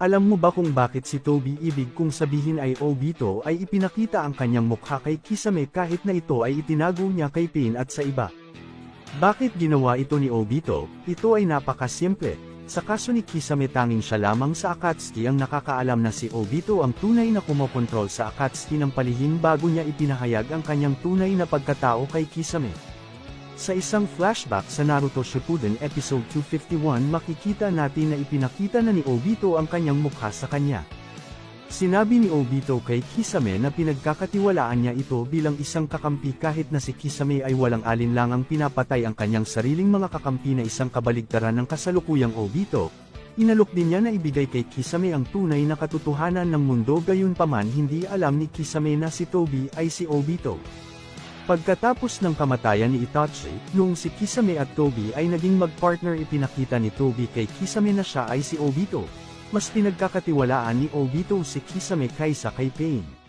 Alam mo ba kung bakit si Toby ibig kung sabihin ay Obito ay ipinakita ang kanyang mukha kay Kisame kahit na ito ay itinago niya kay Pain at sa iba? Bakit ginawa ito ni Obito? Ito ay napakasimple. Sa kaso ni Kisame tanging siya lamang sa Akatsuki ang nakakaalam na si Obito ang tunay na kumokontrol sa Akatsuki ng palihim bago niya ipinahayag ang kanyang tunay na pagkatao kay Kisame. Sa isang flashback sa Naruto Shippuden Episode 251 makikita natin na ipinakita na ni Obito ang kanyang mukha sa kanya. Sinabi ni Obito kay Kisame na pinagkakatiwalaan niya ito bilang isang kakampi kahit na si Kisame ay walang alinlangang pinapatay ang kanyang sariling mga kakampi na isang kabaligtaran ng kasalukuyang Obito. Inalok din niya na ibigay kay Kisame ang tunay na katotohanan ng mundo gayunpaman hindi alam ni Kisame na si Toby ay si Obito. Pagkatapos ng kamatayan ni Itachi, noong si Kisame at Toby ay naging mag-partner ipinakita ni Toby kay Kisame na siya ay si Obito. Mas pinagkakatiwalaan ni Obito si Kisame kaysa kay Pain.